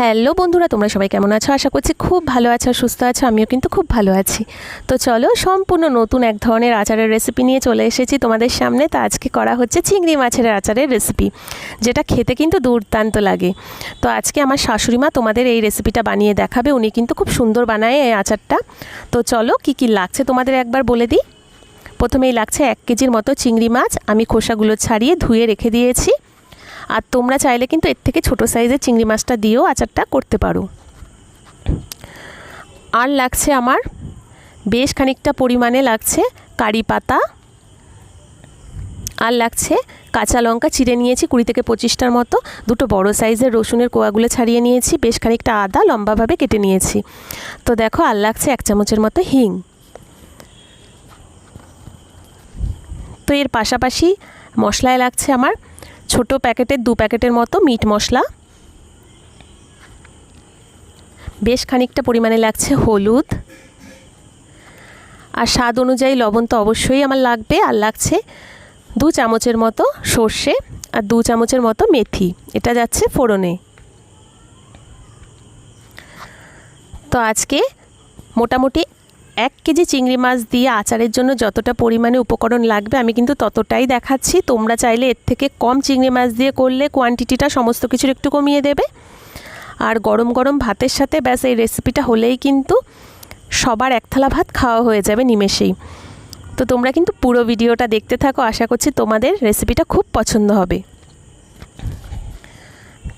Hello বন্ধুরা, তোমরা সবাই কেমন আছো? আশা করছি খুব ভালো আছো, সুস্থ আছো, আমিও কিন্তু খুব ভালো আছি। তো চলো, সম্পূর্ণ নতুন এক ধরনের আচারের রেসিপি নিয়ে চলে এসেছি তোমাদের সামনে। তা আজকে করা হচ্ছে চিংড়ি মাছের আচারের রেসিপি যেটা খেতে কিন্তু দুর্দান্ত লাগে। তো আজকে আমার শাশুড়ি মা তোমাদের এই রেসিপিটা বানিয়ে দেখাবে, উনি কিন্তু খুব সুন্দর বানায় এই আচারটা। তো চলো, কি কি লাগছে তোমাদের একবার বলে দিই? প্রথমেই লাগছে এক কেজির মতো চিংড়ি মাছ, আমি খোসাগুলো ছাড়িয়ে ধুয়ে রেখে দিয়েছি। আর তোমরা চাইলে কিন্তু এর থেকে ছোট সাইজের চিংড়ি মাছটা দিয়েও আচারটা করতে পারো। আর লাগছে আমার বেশ খানিকটা পরিমাণে লাগছে কারি পাতা। আর লাগছে কাঁচা লঙ্কা চিড়ে নিয়েছি কুড়ি থেকে পঁচিশটার মতো। দুটো বড় সাইজের রসুনের কোয়াগুলো ছাড়িয়ে নিয়েছি, বেশ খানিকটা আদা লম্বাভাবে কেটে নিয়েছি। তো দেখো, আর লাগছে এক চামচের মতো হিং। তো এর পাশাপাশি মশলায় লাগছে আমার ছোট প্যাকেটের দু প্যাকেটের মতো মিট মশলা। বেশ খানিকটা পরিমাণে লাগছে হলুদ। আর স্বাদ অনুযায়ী লবণ তো অবশ্যই আমার লাগবে, আর লাগছে দু চামচের মতো সর্ষে আর দু চামচের মতো মেথি। এটা যাচ্ছে ফোড়নে। তো আজকে মোটামুটি এক কেজি চিংড়ি মাছ দিয়ে আচারের জন্য যতটা পরিমাণে উপকরণ লাগবে, আমি কিন্তু ততটাই দেখাচ্ছি। তোমরা চাইলে এর থেকে কম চিংড়ি মাছ দিয়ে করলে কোয়ান্টিটিটা সমস্ত কিছুর একটু কমিয়ে দেবে। আর গরম গরম ভাতের সাথে ব্যাস এই রেসিপিটা হলেই কিন্তু সবার এক থালা ভাত খাওয়া হয়ে যাবে নিমেষেই। তো তোমরা কিন্তু পুরো ভিডিওটা দেখতে থাকো, আশা করছি তোমাদের রেসিপিটা খুব পছন্দ হবে।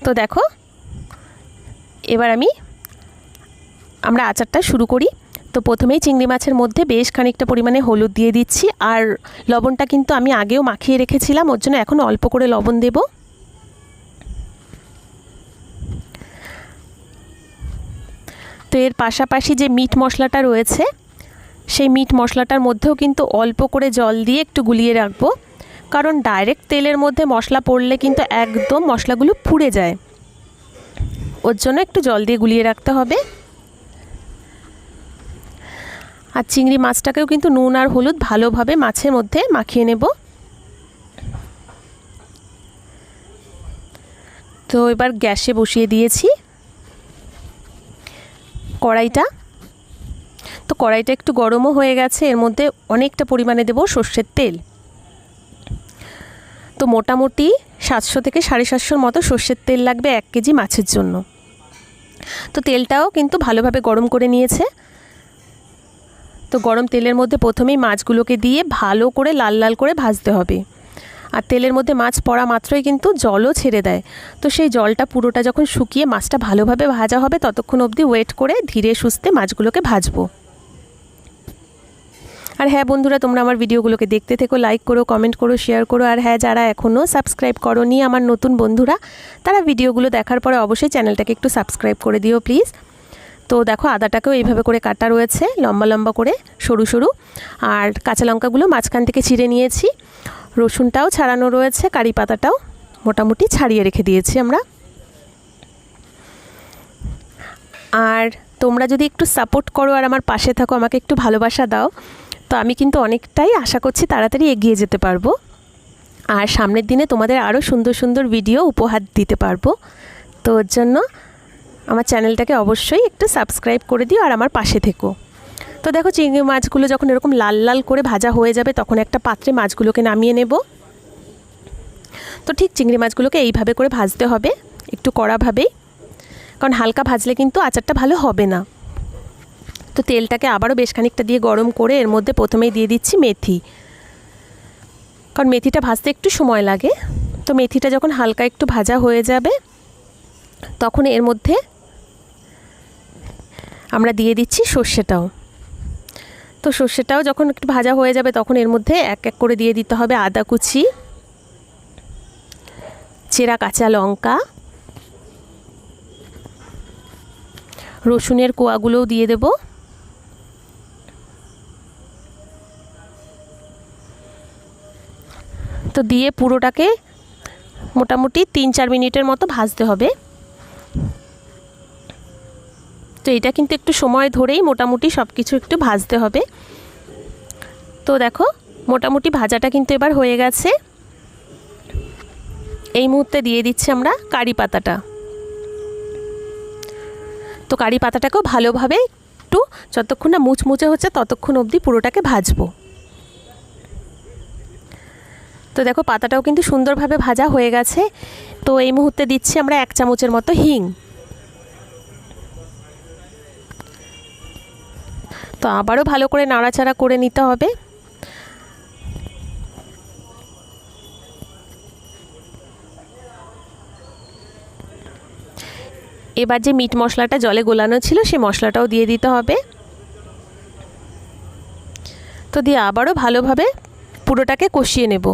তো দেখো, এবার আমি, আমরা আচারটা শুরু করি। তো প্রথমেই চিংড়ি মাছের মধ্যে বেশ খানিকটা পরিমাণে হলুদ দিয়ে দিচ্ছি, আর লবণটা কিন্তু আমি আগেও মাখিয়ে রেখেছিলাম, ওর জন্য এখন অল্প করে লবণ দেব। তো এর পাশাপাশি যে মিট মশলাটা রয়েছে, সেই মিট মশলাটার মধ্যেও কিন্তু অল্প করে জল দিয়ে একটু গুলিয়ে রাখব, কারণ ডাইরেক্ট তেলের মধ্যে মশলা পড়লে কিন্তু একদম মশলাগুলো পুড়ে যায়। ওর জন্য একটু জল দিয়ে গুলিয়ে রাখতে হবে। আর চিংড়ি মাছটাকেও কিন্তু নুন আর হলুদ ভালোভাবে মাছের মধ্যে মাখিয়ে নেব। তো এবার গ্যাসে বসিয়ে দিয়েছি কড়াইটা। তো কড়াইটা একটু গরমও হয়ে গেছে, এর মধ্যে অনেকটা পরিমাণে দেব সর্ষের তেল। তো মোটামুটি সাতশো থেকে সাড়ে সাতশোর মতো সর্ষের তেল লাগবে এক কেজি মাছের জন্য। তো তেলটাও কিন্তু ভালোভাবে গরম করে নিয়েছে। তো গরম তেলের মধ্যে প্রথমেই মাছগুলোকে দিয়ে ভালো করে লাল লাল করে ভাজতে হবে। আর তেলের মধ্যে মাছ পড়া মাত্রই কিন্তু জলও ছেড়ে দেয়। তো সেই জলটা পুরোটা যখন শুকিয়ে মাছটা ভালোভাবে ভাজা হবে, ততক্ষণ অবধি ওয়েট করে ধীরে সুস্থে মাছগুলোকে ভাজবো। আর হ্যাঁ বন্ধুরা, তোমরা আমার ভিডিওগুলোকে দেখতে থেকো লাইক করো কমেন্ট করো শেয়ার করো। আর হ্যাঁ যারা এখনও সাবস্ক্রাইব করনি, আমার নতুন বন্ধুরা, তারা ভিডিওগুলো দেখার পরে অবশ্যই চ্যানেলটাকে একটু সাবস্ক্রাইব করে দিও প্লিজ তো দেখো আদাটাকেও এইভাবে করে কাটা রয়েছে, লম্বা লম্বা করে, সরু সরু। আর কাঁচা লঙ্কাগুলো মাঝখান থেকে ছিঁড়ে নিয়েছি। রসুনটাও ছাড়ানো রয়েছে, কারি পাতাটাও মোটামুটি ছাড়িয়ে রেখে দিয়েছি আমরা। আর তোমরা যদি একটু সাপোর্ট করো আর আমার পাশে থাকো, আমাকে একটু ভালোবাসা দাও, তো আমি কিন্তু অনেকটাই আশা করছি তাড়াতাড়ি এগিয়ে যেতে পারব। আর সামনের দিনে তোমাদের আরও সুন্দর সুন্দর ভিডিও উপহার দিতে পারব। তো ওর জন্য আমার চ্যানেলটাকে অবশ্যই একটু সাবস্ক্রাইব করে দিও আর আমার পাশে থেকো। তো দেখো চিংড়ি মাছগুলো যখন এরকম লাল লাল করে ভাজা হয়ে যাবে, তখন একটা পাত্রে মাছগুলোকে নামিয়ে নেব। তো ঠিক চিংড়ি মাছগুলোকে এইভাবে করে ভাজতে হবে, একটু কড়াভাবেই কারণ হালকা ভাজলে কিন্তু আচারটা ভালো হবে না। তো তেলটাকে আবারও বেশ খানিকটা দিয়ে গরম করে এর মধ্যে প্রথমেই দিয়ে দিচ্ছি মেথি। কারণ মেথিটা ভাজতে একটু সময় লাগে। তো মেথিটা যখন হালকা একটু ভাজা হয়ে যাবে, তখন এর মধ্যে আমরা দিয়ে দিচ্ছি সর্ষেটাও। তো সর্ষেটাও যখন একটু ভাজা হয়ে যাবে তখন এর মধ্যে এক এক করে দিয়ে দিতে হবে আদা কুচি, চেরা কাঁচা লঙ্কা, রসুনের কোয়াগুলোও দিয়ে দেব। তো দিয়ে পুরোটাকে মোটামুটি তিন চার মিনিটের মতো ভাজতে হবে। তো এটা কিন্তু একটু সময় ধরেই মোটামুটি সব কিছু একটু ভাজতে হবে। তো দেখো, মোটামুটি ভাজাটা কিন্তু এবার হয়ে গেছে। এই মুহূর্তে দিয়ে দিচ্ছি আমরা কারি পাতাটা। তো কারি পাতাটাকেও ভালোভাবে একটু যতক্ষণ না মুচমুচে হচ্ছে ততক্ষণ অবধি পুরোটাকে ভাজবো। তো দেখো, পাতাটাও কিন্তু সুন্দরভাবে ভাজা হয়ে গেছে। তো এই মুহূর্তে দিচ্ছি আমরা এক চামচের মতো হিং। তো আবারও ভালো করে নাড়াচাড়া করে নিতে হবে। এবার যে মিট মশলাটা জলে গোলানো ছিল, সে মশলাটাও দিয়ে দিতে হবে। তো দিয়ে আবারও ভালোভাবে পুরোটাকে কষিয়ে নেব।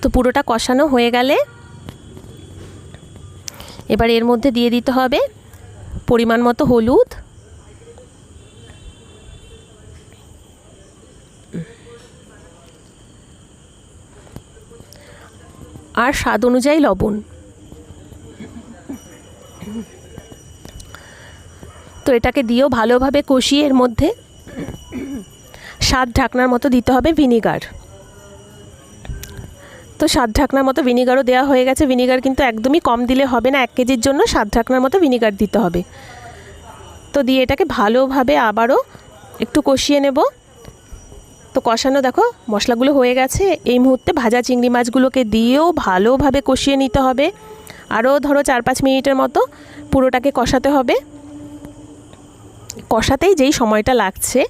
তো পুরোটা কষানো হয়ে গেলে এবার এর মধ্যে দিয়ে দিতে হবে পরিমাণ মতো হলুদ। আর স্বাদ অনুযায়ী লবণ। তো এটাকে দিয়েও ভালোভাবে কষিয়ে এর মধ্যে স্বাদ ঢাকনার মতো দিতে হবে ভিনিগার। তো স্বাদ ঢাকনার মতো ভিনিগারও দেওয়া হয়ে গেছে। ভিনিগার কিন্তু একদমই কম দিলে হবে না, এক কেজির জন্য স্বাদ ঢাকনার মতো ভিনিগার দিতে হবে। তো দিয়ে এটাকে ভালোভাবে আবারও একটু কষিয়ে নেব। তো কষানো দেখো, মশলাগুলো হয়ে গেছে। এই মুহূর্তে ভাজা চিংড়ি মাছগুলোকে দিয়েও ভালোভাবে কষিয়ে নিতে হবে। আরও ধরো চার পাঁচ মিনিটের মতো পুরোটাকে কষাতে হবে। কষাতেই যেই সময়টা লাগছে,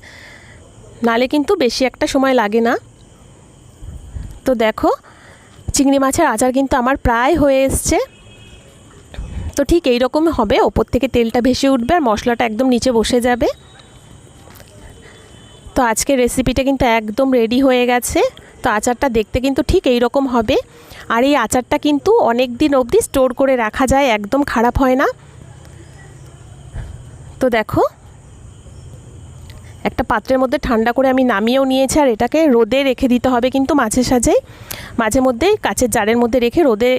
নালে কিন্তু বেশি একটা সময় লাগে না। তো দেখো চিংড়ি মাছের আচার কিন্তু আমার প্রায় হয়ে এসছে। তো ঠিক এই রকম হবে, ওপর থেকে তেলটা ভেসে উঠবে আর মশলাটা একদম নিচে বসে যাবে। তো আজকের রেসিপিটা কিন্তু একদম রেডি হয়ে গেছে। তো আচারটা দেখতে কিন্তু ঠিক এই রকম হবে। আর এই আচারটা কিন্তু অনেক দিন অবধি স্টোর করে রাখা যায়, একদম খারাপ হয় না। তো দেখো একটা পাত্রের মধ্যে ঠান্ডা করে আমি নামিয়েও নিয়েছি আর এটাকে রোদে রেখে দিতে হবে কিন্তু মাঝে সাঝেই। মাঝে মধ্যে কাচের জারের মধ্যে রেখে রোদে,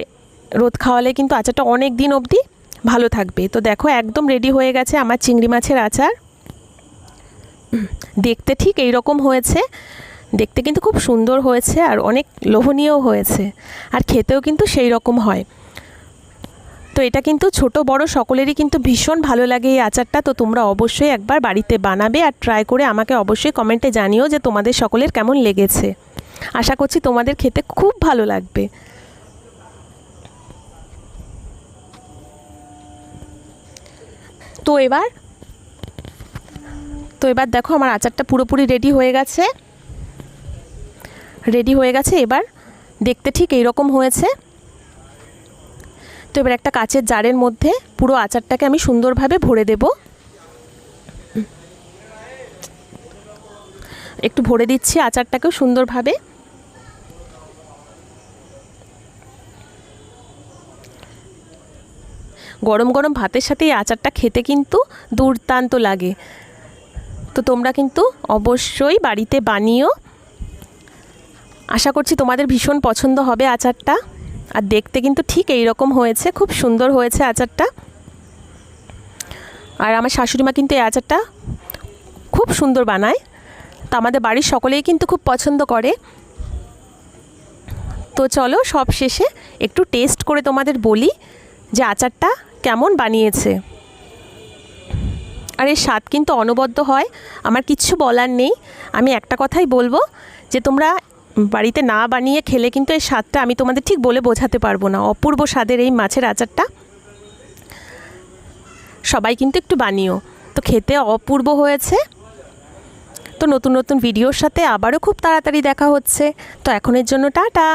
রোদ খাওয়ালে কিন্তু আচারটা অনেক দিন অবধি ভালো থাকবে। তো দেখো একদম রেডি হয়ে গেছে আমার চিংড়ি মাছের আচার। দেখতে ঠিক এই রকম হয়েছে। দেখতে কিন্তু খুব সুন্দর হয়েছে আর অনেক লোভনীয় হয়েছে। আর খেতেও কিন্তু সেই রকম হয়। তো এটা কিন্তু ছোট, বড় সকলেরই কিন্তু ভীষণ ভালো লাগে এই আচারটা। তো তোমরা অবশ্যই একবার বাড়িতে বানাবে আর ট্রাই করে আমাকে অবশ্যই কমেন্টে জানিও যে তোমাদের সকলের কেমন লেগেছে। আশা করছি তোমাদের খেতে খুব ভালো লাগবে। তো এবার তো এবার দেখো আমার আচারটা পুরোপুরি রেডি হয়ে গেছে। রেডি হয়ে গেছে, এবার দেখতে ঠিক এই রকম হয়েছে। তো এবার একটা কাচের জারের মধ্যে পুরো আচারটাকে আমি সুন্দরভাবে ভরে দেব। একটু ভরে দিচ্ছি আচারটাকেও সুন্দরভাবে। গরম গরম ভাতের সাথে এই আচারটা খেতে কিন্তু দুর্দান্ত লাগে। তো তোমরা কিন্তু অবশ্যই বাড়িতে বানিও। আশা করছি তোমাদের ভীষণ পছন্দ হবে আচারটা। আর দেখতে কিন্তু ঠিক এই রকম হয়েছে, খুব সুন্দর হয়েছে আচারটা। আর আমার শাশুড়ি মা কিন্তু এই আচারটা খুব সুন্দর বানায়। তো আমাদের বাড়ির সকলেই কিন্তু খুব পছন্দ করে। তো চলো সব শেষে একটু টেস্ট করে তোমাদের বলি যে আচারটা কেমন বানিয়েছে। আর এর স্বাদ কিন্তু অনবদ্য হয়, আমার কিচ্ছু বলার নেই। আমি একটা কথাই বলব যে তোমরা বাড়িতে না বানিয়ে খেলে কিন্তু এই স্বাদটা আমি তোমাদের ঠিক বলে বোঝাতে পারব না। অপূর্ব স্বাদের এই মাছের আচারটা সবাই কিন্তু একটু বানিও। তো খেতে অপূর্ব হয়েছে। তো নতুন নতুন ভিডিওর সাথে আবারও খুব তাড়াতাড়ি দেখা হচ্ছে। তো এখনের জন্য টাটা।